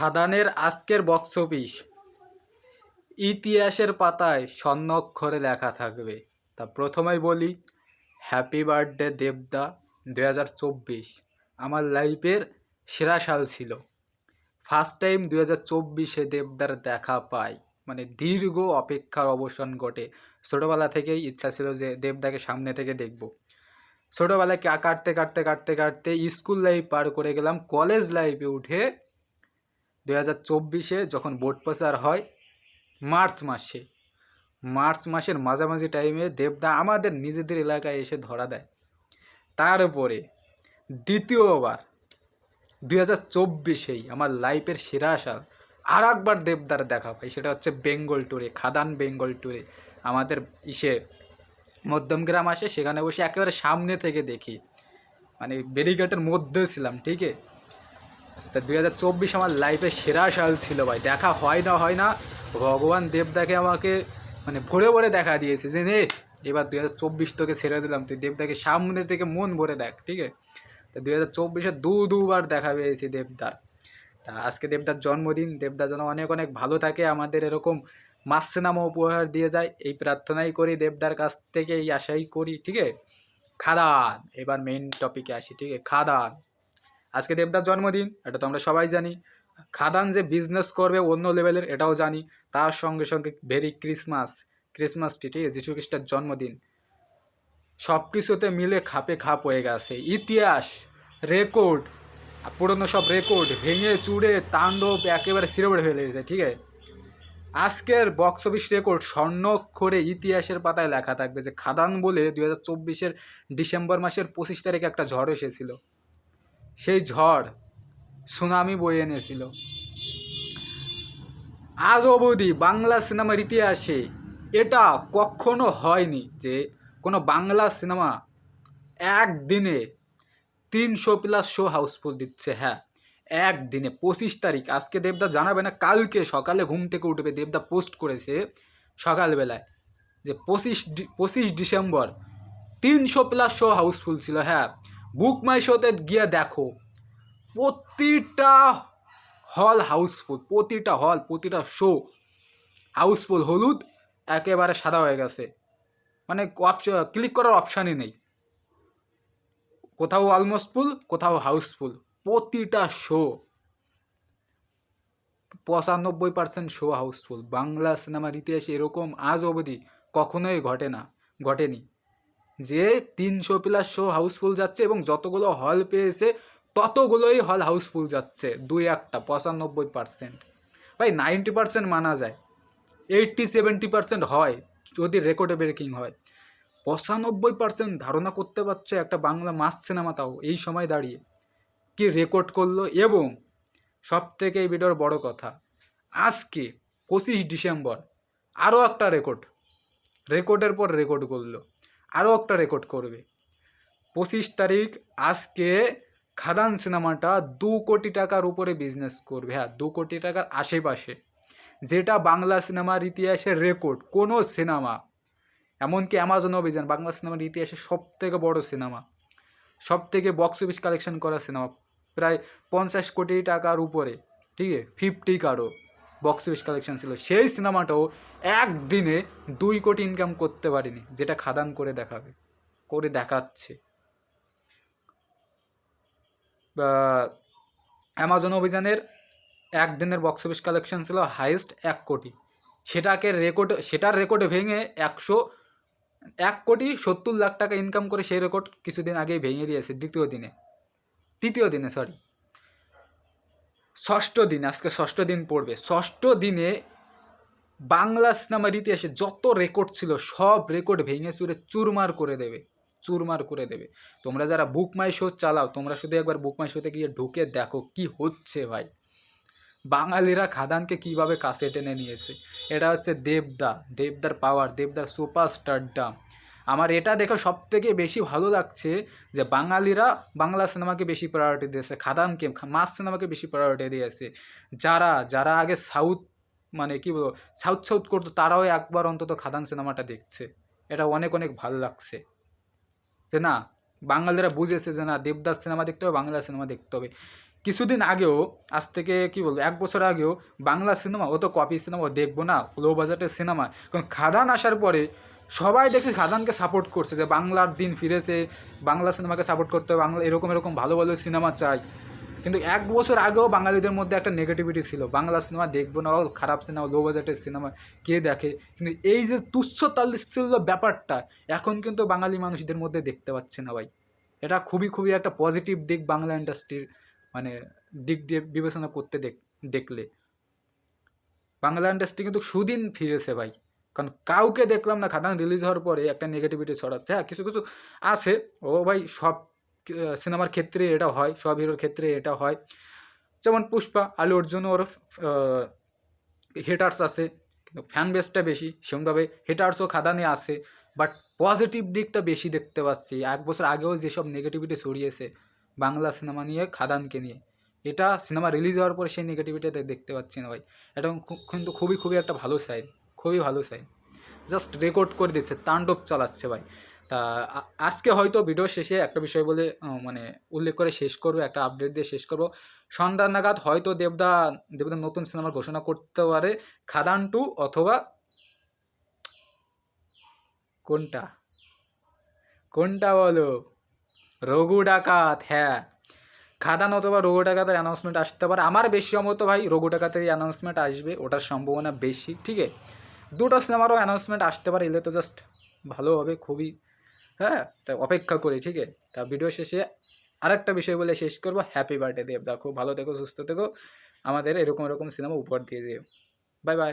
খাদানের আজকের box office. ইতিহাসের পাতায় স্বর্ণক্ষরে লেখা থাকবে। তা প্রথমেই বলি হ্যাপি বার্থডে দেবদা দু হাজার চব্বিশ। আমার লাইফের সেরা সাল ছিল। ফার্স্ট টাইম দু হাজার চব্বিশে দেবদার দেখা পাই। মানে দীর্ঘ অপেক্ষার অবসান ঘটে। ছোটোবেলা থেকেই ইচ্ছা ছিল যে দেবদাকে সামনে থেকে দেখব। ছোটোবেলায় কাটতে কাটতে কাটতে কাটতে স্কুল লাইফ পার করে গেলাম। কলেজ লাইফে উঠে দু হাজার চব্বিশে যখন বোর্ড প্রচার হয়, মার্চ মাসে, মার্চ মাসের মাঝামাঝি টাইমে দেবদা আমাদের নিজেদের এলাকায় এসে ধরা দেয়। তারপরে দ্বিতীয়বার, দুই হাজার চব্বিশেই আমার লাইফের সেরা সাল আর একবার দেবদার দেখা পাই। সেটা হচ্ছে বেঙ্গল ট্যুরে খাদান বেঙ্গল ট্যুরে আমাদের ইসে মধ্যমগ্রাম আসে, সেখানে বসে একেবারে সামনে থেকে দেখি। মানে ব্যারিকেটের মধ্যে ছিলাম ঠিক তা দুই হাজার চব্বিশ আমার লাইফের সেরা সাল ছিল ভাই। দেখা হয় না হয় না, ভগবান দেবদাকে আমাকে মানে ভরে ভরে দেখা দিয়েছে যে, নে, এবার দুই হাজার চব্বিশ তোকে ছেড়ে দিলাম, তুই দেবদাকে সামনে থেকে মন ভরে দেখ, ঠিক আছে? তা দুই হাজার চব্বিশে দু, দুবার দেখা পেয়েছি দেবদার তা আজকে দেবদার জন্মদিন, দেবদা যেন অনেক অনেক ভালো থাকে, আমাদের এরকম মাস সিনেমা উপহার দিয়ে যায়, এই প্রার্থনাই করি দেবদার কাছ থেকে, এই আশাই করি, ঠিক আছে? খাদান, এবার মেইন টপিকে আসি, ঠিক আছে? খাদান। আজকে দেবদার জন্মদিন, এটা তো আমরা সবাই জানি। খাদান যে বিজনেস করবে অন্য লেভেলের এটাও জানি। তার সঙ্গে সঙ্গে ভেরি ক্রিসমাস ক্রিসমাসটি ঠিক আছে যীশু খ্রিস্টের জন্মদিন। সব কিছুতে মিলে খাপে খাপ হয়ে গেছে। ইতিহাস রেকর্ড পুরনো সব রেকর্ড ভেঙে চুড়ে, তাণ্ডব একেবারে সিরেবড়ে ফেলে গেছে ঠিক আছে? আজকের বক্স অফিস রেকর্ড স্বর্ণক্ষরে ইতিহাসের পাতায় লেখা থাকবে যে খাদান বলে দুই হাজার চব্বিশের ডিসেম্বর মাসের পঁচিশ তারিখে একটা ঝড় এসেছিল। সেই ঝড় সুনামি বয়ে এনেছিল। আজ অবধি বাংলা সিনেমার ইতিহাসে এটা কখনো হয়নি যে কোনো বাংলা সিনেমা একদিনে তিনশো প্লাস শো হাউসফুল দিচ্ছে। হ্যাঁ একদিনে পঁচিশ তারিখ। আজকে দেবদা জানাবে না, কালকে সকালে ঘুম থেকে উঠবে। দেবদা পোস্ট করেছে সকালবেলায় যে পঁচিশ পঁচিশ ডিসেম্বর তিনশো প্লাস শো হাউসফুল ছিল। হ্যাঁ বুক মাই শোতে গিয়ে দেখো, প্রতিটা হল হাউসফুল প্রতিটা হল প্রতিটা শো হাউসফুল হলুদ, একেবারে সাদা হয়ে গেছে। মানে অপশন ক্লিক করার অপশানই নেই। কোথাও অলমোস্ট ফুল কোথাও হাউসফুল প্রতিটা শো পঁচানব্বই পার্সেন্ট শো হাউসফুল বাংলা সিনেমার ইতিহাসে এরকম আজ অবধি কখনোই ঘটে না, ঘটেনি। যে তিনশো প্লাস শো হাউসফুল যাচ্ছে এবং যতগুলো হল পেয়েছে, ততগুলোই হল হাউসফুল যাচ্ছে, দুই একটা, পঁচানব্বই পার্সেন্ট ভাই নাইনটি পার্সেন্ট মানা যায়। এইটটি সেভেন্টি পার্সেন্ট হয়, যদি রেকর্ডে ব্রেকিং হয়। পঁচানব্বই পার্সেন্ট ধারণা করতে পারছে একটা বাংলা মাস সিনেমা তাও, এই সময় দাঁড়িয়ে। কি রেকর্ড করল এবং সব থেকে এই ভিডিওর বড় কথা, আজকে পঁচিশ ডিসেম্বর, আরও একটা রেকর্ড রেকর্ডের পর রেকর্ড করল। আরও একটা রেকর্ড করবে। পঁচিশ তারিখ আজকে খাদান সিনেমাটা দু কোটি টাকার উপরে বিজনেস করবে। হ্যাঁ দু কোটি টাকার আশেপাশে। যেটা বাংলা সিনেমার ইতিহাসের রেকর্ড কোনো সিনেমা, এমনকি অ্যামাজন অভিযান, বাংলা সিনেমার ইতিহাসে সব থেকে বড় সিনেমা সব থেকে বক্স অফিস কালেকশন করা সিনেমা, প্রায় পঞ্চাশ কোটি টাকার উপরে, ঠিক আছে? ফিফটি কারও। বক্স অফিস কালেকশন ছিল। সেই সিনেমাটাও একদিনে দুই কোটি ইনকাম করতে পারেনি, যেটা খাদান করে দেখাবে, করে দেখাচ্ছে। অ্যামাজন অভিযানের একদিনের বক্স অফিস কালেকশন ছিল হাইয়েস্ট এক কোটি। সেটাকে রেকর্ড সেটার রেকর্ডে ভেঙে একশো, এক কোটি সত্তর লাখ টাকা ইনকাম করে সেই রেকর্ড কিছুদিন আগেই ভেঙে দিয়েছে, দ্বিতীয় দিনে। তৃতীয় দিনে সরি ষষ্ঠ দিন, আজকে ষষ্ঠ দিন পড়বে। ষষ্ঠ দিনে বাংলা সিনেমার ইতিহাসে যত রেকর্ড ছিল, সব রেকর্ড ভেঙে চুরে চুরমার করে দেবে, চুরমার করে দেবে। তোমরা যারা বুক মাই শো চালাও, তোমরা শুধু একবার বুক মাই শোতে গিয়ে ঢুকে দেখো কি হচ্ছে ভাই। বাঙালিরা খাদানকে কীভাবে কাছে টেনে নিয়েছে? এটা হচ্ছে দেবদা, দেবদার পাওয়ার দেবদার সুপারস্টারডাম আমার এটা দেখে সব থেকে বেশি ভালো লাগছে যে বাঙালিরা বাংলা সিনেমাকে বেশি প্রায়োরিটি দিয়েছে, খাদানকে মাস সিনেমাকে বেশি প্রায়োরিটি দিয়েছে। যারা যারা আগে সাউথ মানে কি বলব সাউথ সাউথ করতো তারাও একবার অন্তত খাদান সিনেমাটা দেখছে। এটা অনেক অনেক ভালো লাগছে। যে না, বাঙালিরা বুঝেছে যে না, দেবদাস সিনেমা দেখতে হবে, বাংলা সিনেমা দেখতে হবে। কিছুদিন আগেও, আজ থেকে কি বলব, এক বছর আগেও বাংলা সিনেমা ও তো কপি সিনেমা দেখব না লো বাজেটের সিনেমা। কারণ খাদান আসার পরে সবাই দেখছি খাদানকে সাপোর্ট করছে যে বাংলার দিন ফিরেছে, বাংলা সিনেমাকে সাপোর্ট করতে হবে, বাংলা এরকম এরকম ভালো ভালো সিনেমা চাই। কিন্তু এক বছর আগেও বাঙালিদের মধ্যে একটা নেগেটিভিটি ছিল। বাংলা সিনেমা দেখব না খারাপ সিনেমা লো বাজেটের সিনেমা কে দেখে? কিন্তু এই যে তুচ্ছ তাল্লিচ্ছিল ব্যাপারটা, এখন কিন্তু বাঙালি মানুষদের মধ্যে দেখতে পাচ্ছে না ভাই। এটা খুবই খুবই একটা পজিটিভ দিক বাংলা ইন্ডাস্ট্রির মানে দিক দিয়ে বিবেচনা করতে দেখ, দেখলে। বাংলা ইন্ডাস্ট্রি কিন্তু সুদিন ফিরেছে ভাই। কারণ কাউকে দেখলাম না, খাদান রিলিজ হওয়ার পরে একটা নেগেটিভিটি ছড়াচ্ছে। হ্যাঁ কিছু কিছু আছে। ও ভাই, সব সিনেমার ক্ষেত্রে এটা হয়, সব হিরোর ক্ষেত্রে এটা হয়। যেমন পুষ্পা, আলু অর্জুন, ওর হেটার্স আছে, কিন্তু ফ্যান বেসটা বেশি। সেরকমভাবে হেটার্সও খাদানে আছে বাট পজিটিভ দিকটা বেশি দেখতে পাচ্ছি। এক বছর আগেও যেসব নেগেটিভিটি ছড়িয়েছে বাংলা সিনেমা নিয়ে, খাদানকে নিয়ে, এটা সিনেমা রিলিজ হওয়ার পরে সেই নেগেটিভিটিটা দেখতে পাচ্ছি না ভাই। এটা কিন্তু খুবই খুবই একটা ভালো সাইড খুবই ভালো সাইড জাস্ট রেকর্ড করে দিচ্ছে, তাণ্ডব চালাচ্ছে ভাই। তা আজকে হয়তো ভিডিও শেষে একটা বিষয় বলে মানে উল্লেখ করে শেষ করব, একটা আপডেট দিয়ে শেষ করব। সন্ধ্যা নাগাদ হয়তো দেবদা দেবদা নতুন সিনেমার ঘোষণা করতে পারে, খাদান টু অথবা কোনটা? কোনটা বলো? রঘু ডাকাত হ্যাঁ। খাদান অথবা রঘু ডাকাতের অ্যানাউন্সমেন্ট আসতে পারে। আমার বেশি মতো ভাই, রঘু ডাকাতের অ্যানাউন্সমেন্ট আসবে, ওটার সম্ভাবনা বেশি ঠিক আছে দুটো সিনেমারও অ্যানাউন্সমেন্ট আসতে পারে এলে তো জাস্ট ভালো হবে, খুবই হ্যাঁ? তা অপেক্ষা করি, ঠিক আছে? তা ভিডিও শেষে আরেকটা বিষয় বলে শেষ করব হ্যাপি বার্থডে দেব দেখো ভালো থেকো, সুস্থ থেকো। আমাদের এরকম এরকম সিনেমা উপহার দিয়ে দেব বাই বাই